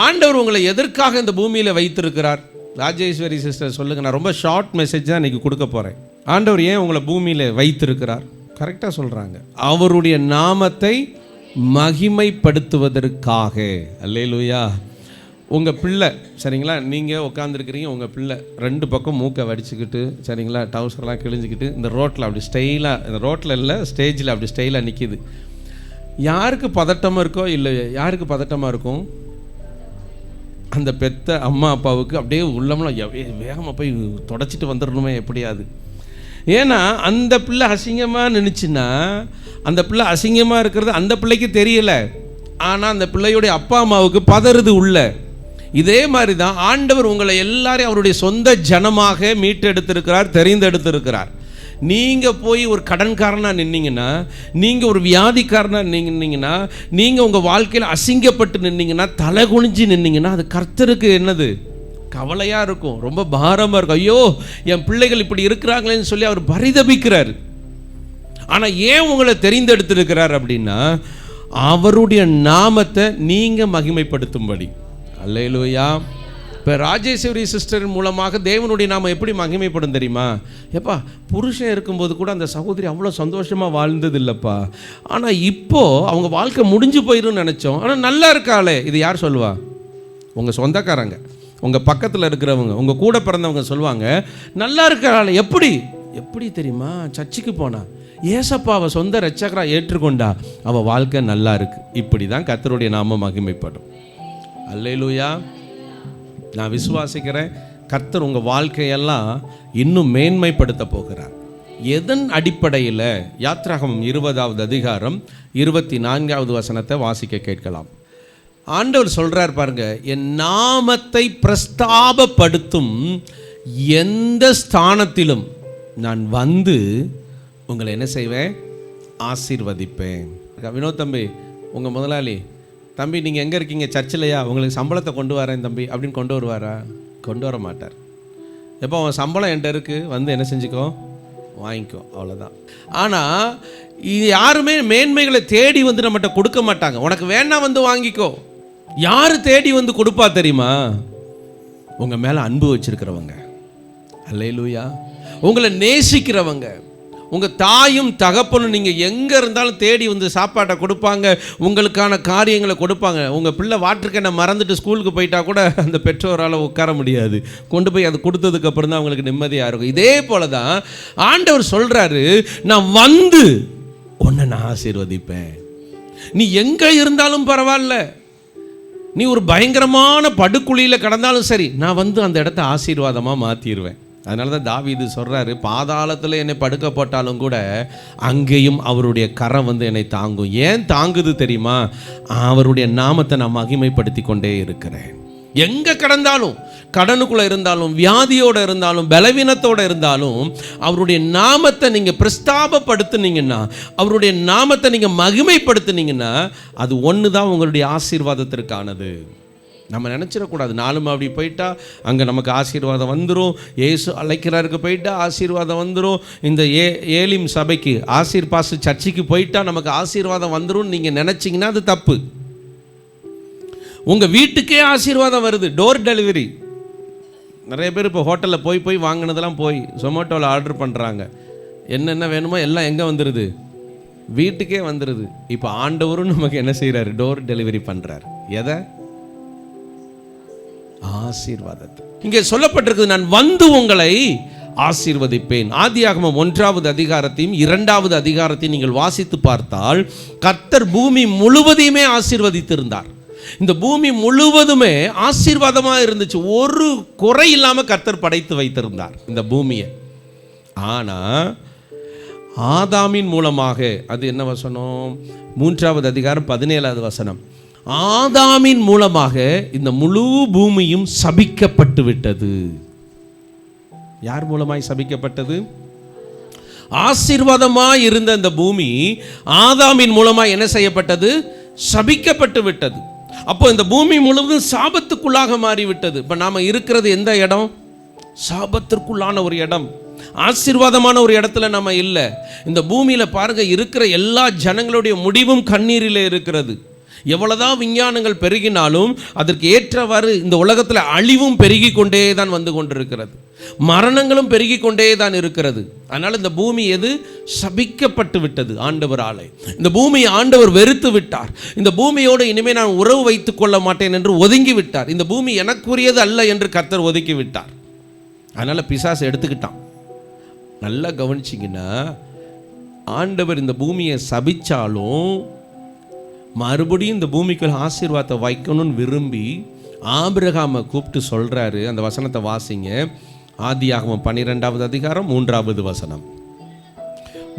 ஆண்டவர் உங்களை எதற்காக இந்த பூமியில் வைத்திருக்கிறார்? ராஜேஸ்வரி சிஸ்டர் சொல்லுங்க. நான் ரொம்ப ஷார்ட் மெசேஜ் தான் இன்றைக்கி கொடுக்க போகிறேன் ஆண்டவர் ஏன் உங்களை பூமியில் வைத்திருக்கிறார்? கரெக்டாக சொல்கிறாங்க அவருடைய நாமத்தை மகிமைப்படுத்துவதற்காக. அல்லேலூயா உங்கள் பிள்ளை சரிங்களா? நீங்கள் உட்காந்துருக்கிறீங்க உங்கள் பிள்ளை. ரெண்டு பக்கம் மூக்கை வடிச்சுக்கிட்டு சரிங்களா? டவுசர்லாம் கிழிஞ்சிக்கிட்டு இந்த ரோட்டில் அப்படி ஸ்டைலாக இந்த ரோட்டில் இல்லை ஸ்டேஜில் அப்படி ஸ்டைலாக நிற்கிது யாருக்கு பதட்டமாக இருக்கோ இல்லை யாருக்கு பதட்டமாக இருக்கும்? அந்த பெத்த அம்மா அப்பாவுக்கு அப்படியே உள்ளமெல்லாம் வேகமாக போய் தொடச்சிட்டு வந்துடணுமே எப்படியாது. ஏன்னா அந்த பிள்ளை அசிங்கமாக நினச்சின்னா அந்த பிள்ளை அசிங்கமாக இருக்கிறது அந்த பிள்ளைக்கு தெரியலை. ஆனால் அந்த பிள்ளையுடைய அப்பா அம்மாவுக்கு பதறுது உள்ள. இதே மாதிரி தான் ஆண்டவர் உங்களை எல்லாரையும் அவருடைய சொந்த ஜனமாக மீட்டெடுத்திருக்கிறார் தெரிந்தெடுத்திருக்கிறார். நீங்கள் போய் ஒரு கடன்காரனாக நின்னீங்கன்னா நீங்கள் ஒரு வியாதிக்காரனாக நின்னீங்கன்னா நீங்கள் உங்கள் வாழ்க்கையில் அசிங்கப்பட்டு நின்னீங்கன்னா தலை குனிஞ்சு நின்னீங்கன்னா அது கர்த்தருக்கு என்னது? கவலையாக இருக்கும். ரொம்ப பாரமாக இருக்கும். ஐயோ என் பிள்ளைகள் இப்படி இருக்கிறாங்களேன்னு சொல்லி அவர் பரிதபிக்கிறார். ஆனால் ஏன் உங்களை தெரிந்தெடுத்திருக்கிறார் அப்படின்னா அவருடைய நாமத்தை நீங்கள் மகிமைப்படுத்தும்படி. அல்லேலூயா. இப்போ ராஜேஸ்வரி சிஸ்டர் மூலமாக தேவனுடைய நாம் எப்படி மகிமைப்படும் தெரியுமா? எப்பா புருஷன் இருக்கும்போது கூட அந்த சகோதரி அவ்வளோ சந்தோஷமாக வாழ்ந்தது இல்லைப்பா ஆனால் இப்போது அவங்க வாழ்க்கை முடிஞ்சு போயிடும்னு நினச்சோம். ஆனால் நல்லா இருக்காளே. இது யார் சொல்லுவா? உங்கள் சொந்தக்காரங்க. உங்கள் பக்கத்தில் இருக்கிறவங்க. உங்கள் கூட பிறந்தவங்க சொல்லுவாங்க நல்லா இருக்கிறாள் எப்படி? எப்படி தெரியுமா? சர்ச்சுக்கு போனா. ஏசப்பா அவள் சொந்த ரட்சகரா ஏற்றுக்கொண்டா. அவள் வாழ்க்கை நல்லா இருக்கு. இப்படி தான் கத்தருடைய நாம மகிமைப்படும். அல்லையிலூயா நான் விசுவாசிக்கிறேன் கர்த்தர் உங்கள் வாழ்க்கையெல்லாம் இன்னும் மேன்மைப்படுத்த போகிறார். எதன் அடிப்படையில்? யாத்ராகமம் இருபதாவது அதிகாரம் இருபத்தி நான்காவது வசனத்தை வாசிக்க கேட்கலாம். ஆண்டவர் சொல்கிறார் பாருங்க என் நாமத்தை பிரஸ்தாபப்படுத்தும் எந்த ஸ்தானத்திலும் நான் வந்து உங்களை என்ன செய்வேன்? ஆசீர்வதிப்பேன். வினோத் தம்பி உங்கள் முதலாளி தம்பி நீங்கள் எங்கே இருக்கீங்க? சர்ச்சிலையா? உங்களுக்கு சம்பளத்தை கொண்டு வரேன் தம்பி. அப்படின்னு கொண்டு வருவாரா? கொண்டு வர மாட்டார். எப்போ அவன் சம்பளம் என்கிட்ட இருக்குது வந்து என்ன செஞ்சுக்கோ? வாங்கிக்கோ. அவ்வளோதான் ஆனால் இது யாருமே மேன்மைகளை தேடி வந்து நம்மகிட்ட கொடுக்க மாட்டாங்க. உனக்கு வேணா வந்து வாங்கிக்கோ. யார் தேடி வந்து கொடுப்பா தெரியுமா? உங்கள் மேலே அன்பு வச்சிருக்கிறவங்க. அல்லையிலூயா உங்களை நேசிக்கிறவங்க. உங்கள் தாயும் தகப்பனும் நீங்கள் எங்கே இருந்தாலும் தேடி வந்து சாப்பாட்டை கொடுப்பாங்க உங்களுக்கான காரியங்களை கொடுப்பாங்க. உங்கள் பிள்ளை வாட்டருக்கெண்ணை மறந்துட்டு ஸ்கூலுக்கு போயிட்டா கூட அந்த பெற்றோரால் உட்கார முடியாது. கொண்டு போய் அது கொடுத்ததுக்கப்புறம் தான் அவங்களுக்கு நிம்மதியாக இருக்கும். இதே போல தான் ஆண்டவர் சொல்கிறாரு நான் வந்து உன்னை நான் ஆசீர்வதிப்பேன். நீ எங்கே இருந்தாலும் பரவாயில்ல. நீ ஒரு பயங்கரமான படுக்குழியில் கடந்தாலும் சரி நான் வந்து அந்த இடத்த ஆசீர்வாதமாக மாற்றிடுவேன் அதனால தான் இது சொல்கிறாரு பாதாளத்தில் என்னை படுக்க போட்டாலும் கூட அங்கேயும் அவருடைய கரம் வந்து என்னை தாங்கும். ஏன் தாங்குது தெரியுமா? அவருடைய நாமத்தை நான் மகிமைப்படுத்தி கொண்டே இருக்கிறேன். எங்கே கடந்தாலும் கடனுக்குள்ளே இருந்தாலும் வியாதியோடு இருந்தாலும் பலவீனத்தோடு இருந்தாலும் அவருடைய நாமத்தை நீங்கள் பிரஸ்தாபப்படுத்துனீங்கன்னா அவருடைய நாமத்தை நீங்கள் மகிமைப்படுத்துனீங்கன்னா அது ஒன்று தான் உங்களுடைய ஆசீர்வாதத்திற்கானது. நம்ம நினச்சிடக்கூடாது. நாளும் அப்படி போயிட்டா அங்கே நமக்கு ஆசீர்வாதம் வந்துடும் ஏசு அழைக்கிறாருக்கு போயிட்டா ஆசீர்வாதம் வந்துடும் இந்த ஏ ஏலிம் சபைக்கு ஆசீர் பாசு சர்ச்சுக்கு போயிட்டா நமக்கு ஆசீர்வாதம் வந்துடும் நீங்கள் நினச்சிங்கன்னா அது தப்பு. உங்கள் வீட்டுக்கே ஆசீர்வாதம் வருது. Door delivery. நிறைய பேர் இப்போ ஹோட்டலில் போய் போய் வாங்கினதெல்லாம் போய் ஜொமேட்டோவில் ஆர்டர் பண்ணுறாங்க என்னென்ன வேணுமோ எல்லாம் எங்கே வந்துடுது வீட்டுக்கே வந்துடுது இப்போ ஆண்டவரும் நமக்கு என்ன செய்கிறாரு டோர் டெலிவரி பண்ணுறாரு எதை? ஆசீர்வாதத்தை. இங்கே சொல்லப்பட்டிருக்குது நான் வந்து உங்களை ஆசீர்வதிப்பேன். ஆதியாகமம் ஒன்றாவது அதிகாரத்தையும் இரண்டாவது அதிகாரத்தையும் நீங்கள் வாசித்து பார்த்தால் கர்த்தர் பூமி முழுவதையுமே ஆசீர்வதித்திருந்தார். இந்த பூமி முழுவதுமே ஆசீர்வாதமா இருந்துச்சு. ஒரு குறை இல்லாமல் கர்த்தர் படைத்து வைத்திருந்தார் இந்த பூமியை. ஆனா ஆதாமின் மூலமாக அது என்ன வசனம் மூன்றாவது அதிகாரம் பதினேழாவது வசனம். ஆதாமின் மூலமாக இந்த முழு பூமியும் சபிக்கப்பட்டு விட்டது யார் மூலமாய் சபிக்கப்பட்டது? ஆசீர்வாதமாய் இருந்த இந்த பூமி ஆதாமின் மூலமாய் என்ன செய்யப்பட்டது? சபிக்கப்பட்டு விட்டது அப்போ இந்த பூமி முழுவதும் சாபத்துக்குள்ளாக மாறிவிட்டது. இப்போ நாம் இருக்கிறது எந்த இடம்? சாபத்திற்குள்ளான ஒரு இடம். ஆசீர்வாதமான ஒரு இடத்துல நம்ம இல்லை. இந்த பூமியில் பாருங்க இருக்கிற எல்லா ஜனங்களுடைய முடிவும் கண்ணீரில் இருக்கிறது. எவ்வளோதான் விஞ்ஞானங்கள் பெருகினாலும் அதற்கு ஏற்றவாறு இந்த உலகத்தில் அழிவும் பெருகி கொண்டே தான் வந்து கொண்டிருக்கிறது. மரணங்களும் பெருகி கொண்டே தான் இருக்கிறது. அதனால் இந்த பூமி எது? சபிக்கப்பட்டு விட்டது ஆண்டவராலே. இந்த பூமியை ஆண்டவர் வெறுத்து விட்டார். இந்த பூமியோடு இனிமேல் நான் உறவு வைத்துக் கொள்ள மாட்டேன் என்று ஒதுங்கி விட்டார். இந்த பூமி எனக்குரியது அல்ல என்று கர்த்தர் ஒதுக்கி விட்டார். அதனால் பிசாசு எடுத்துக்கிட்டான். நல்லா கவனிச்சிங்கன்னா ஆண்டவர் இந்த பூமியை சபிச்சாலும் மறுபடியும் இந்த பூமிக்குள்ள ஆசீர்வாதத்தை வைக்கணும்னு விரும்பி ஆபிரகாமை கூப்பிட்டு சொல்கிறாரு அந்த வசனத்தை வாசிங்க. ஆதியாகமம் பன்னிரெண்டாவது அதிகாரம் மூன்றாவது வசனம்.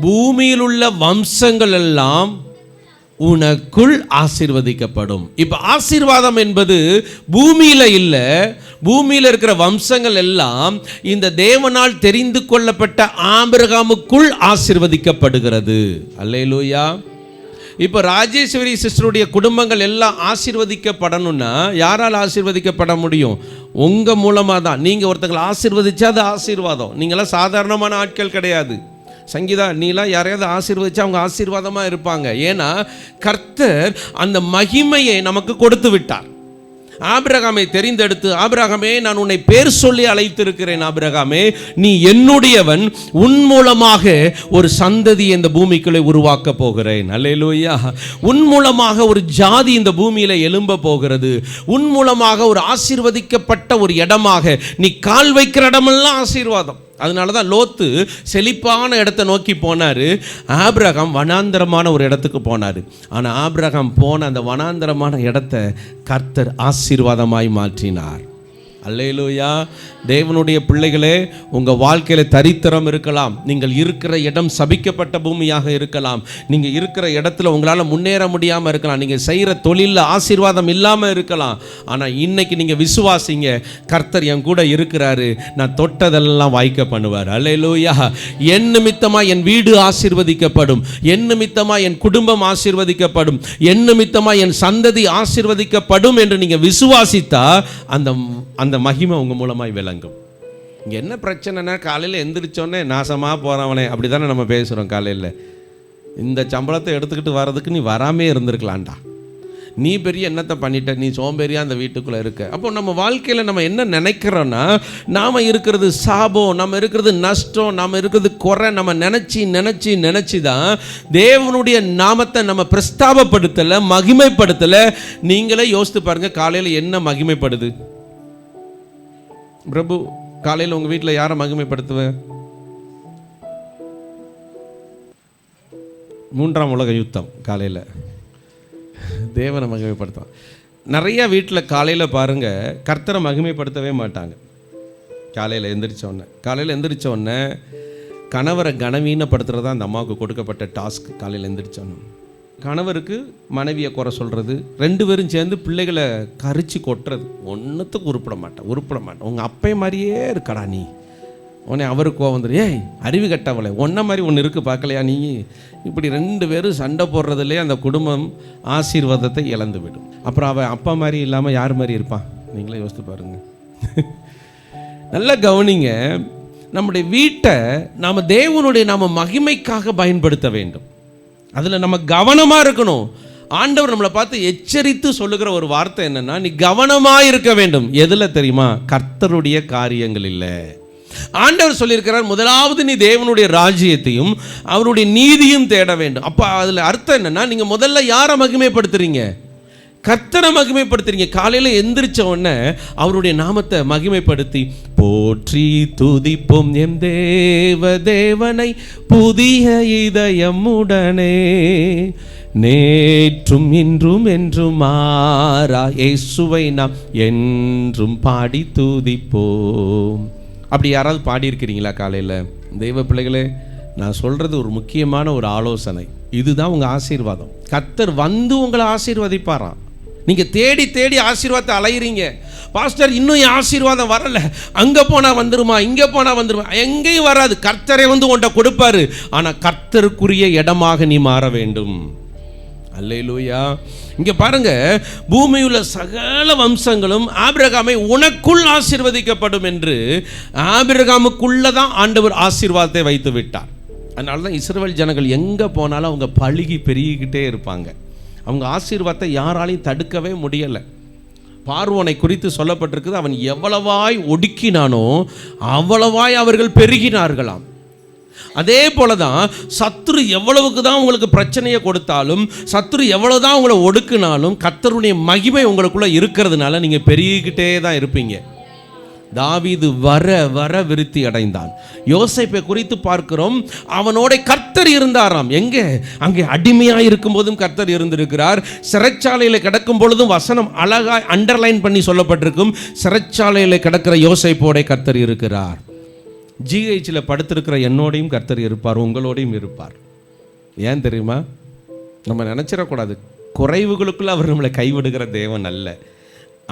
பூமியில் உள்ள வம்சங்கள் எல்லாம் உனக்குள் ஆசீர்வதிக்கப்படும். இப்போ ஆசீர்வாதம் என்பது பூமியில் இல்லை. பூமியில் இருக்கிற வம்சங்கள் எல்லாம் இந்த தேவனால் தெரிந்து கொள்ளப்பட்ட ஆபிரகாமுக்குள் ஆசீர்வதிக்கப்படுகிறது. அல்லேலூயா. இப்போ ராஜேஸ்வரி சிஸ்டருடைய குடும்பங்கள் எல்லாம் ஆசீர்வதிக்கப்படணும்னா யாரால் ஆசீர்வதிக்கப்பட முடியும்? உங்கள் மூலமாக தான். நீங்கள் ஒருத்தங்களை ஆசீர்வதிச்சா அது ஆசீர்வாதம். நீங்களாம் சாதாரணமான ஆட்கள் கிடையாது. சங்கீதா நீலாம் யாரையாவது ஆசீர்வதிச்சா அவங்க ஆசீர்வாதமாக இருப்பாங்க. ஏன்னா கர்த்தர் அந்த மகிமையை நமக்கு கொடுத்து விட்டார். ஆபிரகாமை தெரிந்தெடுத்து ஆபிரகாமே நான் உன்னை பேர் சொல்லி அழைத்திருக்கிறேன் ஆபிரகாமே. நீ என்னுடையவன் உன் மூலமாக ஒரு சந்ததி இந்த பூமிக்குள்ளே உருவாக்க போகிறேன். அல்லேலூயா. உன் மூலமாக ஒரு ஜாதி இந்த பூமியில எழும்ப போகிறது. உன் மூலமாக ஒரு ஆசீர்வதிக்கப்பட்ட ஒரு இடமாக நீ கால் வைக்கிற இடமெல்லாம் ஆசீர்வாதம். அதனால தான் லோத்து செழிப்பான இடத்தை நோக்கி போனார். ஆபிரகாம் வனாந்தரமான ஒரு இடத்துக்கு போனார். ஆனால் ஆபிரகாம் போன அந்த வனாந்தரமான இடத்த கர்த்தர் ஆசீர்வாதமாய் மாற்றினார். அல்லேலூயா. தேவனுடைய பிள்ளைகளே உங்கள் வாழ்க்கையில் தரித்திரம் இருக்கலாம். நீங்கள் இருக்கிற இடம் சபிக்கப்பட்ட பூமியாக இருக்கலாம். நீங்கள் இருக்கிற இடத்துல உங்களால் முன்னேற முடியாமல் இருக்கலாம். நீங்கள் செய்கிற தொழிலில் ஆசீர்வாதம் இல்லாமல் இருக்கலாம். ஆனால் இன்னைக்கு நீங்கள் விசுவாசிங்க கர்த்தர் என் கூட இருக்கிறாரு. நான் தொட்டதெல்லாம் வாய்க்க பண்ணுவார். அல்லேலூயா. என் நிமித்தமாக என் வீடு ஆசீர்வதிக்கப்படும். என் நிமித்தமாக என் குடும்பம் ஆசீர்வதிக்கப்படும். என் நிமித்தமாக என் சந்ததி ஆசீர்வதிக்கப்படும் என்று நீங்கள் விசுவாசித்தா அந்த அந்த மகிமை உங்கள் மூலமாய் விளங்கும். இங்கே என்ன பிரச்சனைனா காலையில் எந்திரிச்சோன்னே நாசமாக போகிறவனே அப்படி தானே நம்ம பேசுகிறோம் காலையில். இந்த சம்பளத்தை எடுத்துக்கிட்டு வர்றதுக்கு நீ வராமே இருந்திருக்கலாம்டா. நீ பெரிய என்னத்தை பண்ணிட்ட? நீ சோம்பேறியாக அந்த வீட்டுக்குள்ளே இருக்க. அப்போ நம்ம வாழ்க்கையில் நம்ம என்ன நினைக்கிறோன்னா நாம் இருக்கிறது சாபம் நம்ம இருக்கிறது நஷ்டம் நம்ம இருக்கிறது குறை நம்ம நினச்சி நினச்சி நினச்சி தான் தேவனுடைய நாமத்தை நம்ம பிரஸ்தாபப்படுத்தலை மகிமைப்படுத்தலை. நீங்களே யோசித்து பாருங்கள் காலையில் என்ன மகிமைப்படுது? பிரபு காலையில் உங்கள் வீட்டில் யாரை மகிமைப்படுத்துவேன் மூன்றாம் உலக யுத்தம் காலையில். தேவனை மகிமைப்படுத்தும் நிறைய வீட்டில் காலையில் பாருங்கள் கர்த்தரை மகிமைப்படுத்தவே மாட்டாங்க. காலையில் எந்திரிச்ச உடனே. காலையில் எந்திரிச்ச உடனே கணவரை கனவீனப்படுத்துகிறது தான் அந்த அம்மாவுக்கு கொடுக்கப்பட்ட டாஸ்க் காலையில் எந்திரிச்சோன்னு கணவருக்கு மனைவியை குறை சொல்கிறது ரெண்டு பேரும் சேர்ந்து பிள்ளைகளை கரிச்சு கொட்டுறது ஒன்றுத்துக்கு உருப்பிட மாட்டேன் உருப்பிட மாட்டேன். உங்கள் அப்பை மாதிரியே இருக்கடா நீ. உடனே அவருக்கு கோவம் வந்துடும் ஏய் அறிவு கட்டவளை ஒன்றை மாதிரி ஒன்று இருக்குது பார்க்கலையா நீ? இப்படி ரெண்டு பேரும் சண்டை போடுறதுலே அந்த குடும்பம் ஆசீர்வாதத்தை இழந்து விடும் அப்புறம் அவன் அப்பா மாதிரி இல்லாமல் யார் மாதிரி இருப்பான் நீங்களே யோசித்து பாருங்கள் நல்லா கவனிங்க நம்முடைய வீட்டை நாம் தேவனுடைய நாம் மகிமைக்காக பயன்படுத்த வேண்டும். அதில் நம்ம கவனமாக இருக்கணும். ஆண்டவர் நம்மளை பார்த்து எச்சரித்து சொல்லுகிற ஒரு வார்த்தை என்னன்னா நீ கவனமாக இருக்க வேண்டும். எதில் தெரியுமா? கர்த்தருடைய காரியங்கள் இல்லை. ஆண்டவர் சொல்லியிருக்கிறார் முதலாவது நீ தேவனுடைய ராஜ்யத்தையும் அவருடைய நீதியும் தேட வேண்டும். அப்போ அதில் அர்த்தம் என்னன்னா நீங்கள் முதல்ல யாரை மகிமைப்படுத்துறீங்க? கர்த்தரை மகிமைப்படுத்துறீங்க. காலையில் எந்திரிச்ச உடனே அவருடைய நாமத்தை மகிமைப்படுத்தி போற்றி துதிப்போம் எம் தேவ தேவனை புதிய இதயமுடனே நேற்றும் இன்றும் என்றும் மாறா இயேசுவை நாம் என்றும் பாடி துதிப்போம். அப்படி யாராவது பாடியிருக்கிறீங்களா காலையில்? தெய்வ பிள்ளைகளே நான் சொல்கிறது ஒரு முக்கியமான ஒரு ஆலோசனை. இதுதான் உங்கள் ஆசீர்வாதம். கத்தர் வந்து உங்களை ஆசீர்வதிப்பாராம். நீங்கள் தேடி தேடி ஆசீர்வாதத்தை அலையிறீங்க. பாஸ்டர் இன்னும் என் ஆசீர்வாதம் வரல. அங்கே போனால் வந்துருமா இங்கே போனால் வந்துருமா? எங்கேயும் வராது. கர்த்தரை வந்து உன்ட்ட கொடுப்பாரு. ஆனால் கர்த்தருக்குரிய இடமாக நீ மாற வேண்டும். அல்லையிலூயா இங்கே பாருங்க பூமியுள்ள சகல வம்சங்களும் ஆபிரகாமை உனக்குள் ஆசீர்வதிக்கப்படும் என்று ஆபிரகாமுக்குள்ளே தான் ஆண்டவர் ஆசீர்வாதத்தை வைத்து விட்டார் அதனால தான் இஸ்ரவேல் ஜனங்கள் எங்கே போனாலும் அவங்க பழுகி பெருகிக்கிட்டே இருப்பாங்க. அவங்க ஆசீர்வாதத்தை யாராலையும் தடுக்கவே முடியலை. பார்வோனை குறித்து சொல்லப்பட்டிருக்குது அவன் எவ்வளவாய் ஒடுக்கினானோ அவ்வளவாய் அவர்கள் பெருகினார்களாம். அதே போல தான் சத்ரு எவ்வளவுக்கு தான் உங்களுக்கு பிரச்சனையை கொடுத்தாலும் சத்ரு எவ்வளோ தான் உங்களை ஒடுக்குனாலும் கத்தருடைய மகிமை உங்களுக்குள்ளே இருக்கிறதுனால நீங்கள் பெருகிக்கிட்டே தான் இருப்பீங்க. தாவீது வர வர விருத்தி அடைந்தான். யோசைப்பை குறித்து பார்க்கிறோம் அவனோட கர்த்தர் இருந்தாராம். எங்கே? அங்கே அடிமையாக இருக்கும்போதும் கர்த்தர் இருந்திருக்கிறார். சிறைச்சாலையில் கிடக்கும் பொழுதும் வசனம் அழகாய் அண்டர்லைன் பண்ணி சொல்லப்பட்டிருக்கும். சிறைச்சாலையில் கிடக்கிற யோசைப்போட கர்த்தர் இருக்கிறார். ஜிஹெச்சில் படுத்திருக்கிற என்னோடையும் கர்த்தர் இருப்பார் உங்களோடையும் இருப்பார். ஏன் தெரியுமா? நம்ம நினச்சிடக்கூடாது. குறைவுகளுக்குள்ள அவர் நம்மளை கைவிடுகிற தேவன் அல்ல.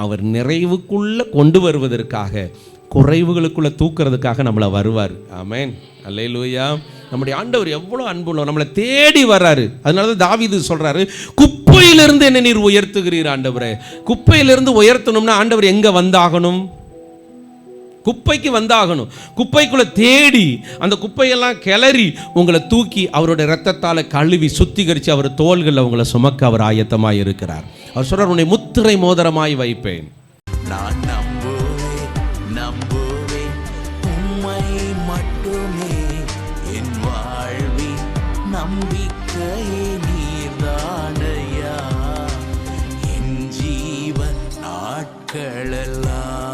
அவர் நிறைவுக்குள்ளே கொண்டு வருவதற்காக குறைவுகளுக்குள்ளே தூக்குறதுக்காக நம்மளை வருவார். ஆமென் அல்லேலூயா நம்முடைய ஆண்டவர் எவ்வளோ அன்புள்ள நம்மளை தேடி வர்றாரு. அதனால தான் தாவிது சொல்கிறாரு குப்பையிலிருந்து என்ன நீர் உயர்த்துகிறீர் ஆண்டவரே. குப்பையிலிருந்து உயர்த்தணும்னா ஆண்டவர் எங்கே வந்தாகணும்? குப்பைக்கு வந்தாகணும். குப்பைக்குள்ளே தேடி அந்த குப்பையெல்லாம் கிளறி உங்களை தூக்கி அவருடைய ரத்தத்தால் கழுவி சுத்திகரித்து அவர் தோள்களில் உங்களை சுமக்க அவர் ஆயத்தமாக இருக்கிறார். அவர் சொல்கிறார் உன்னை முத்திரை மோதிரமாய் வைப்பேன். நான் நம்புவேன் நம்புவேன். உண்மை மட்டுமே என் வாழ்வில் நம்பிக்கையே என் ஜீவன் நாட்களெல்லாம்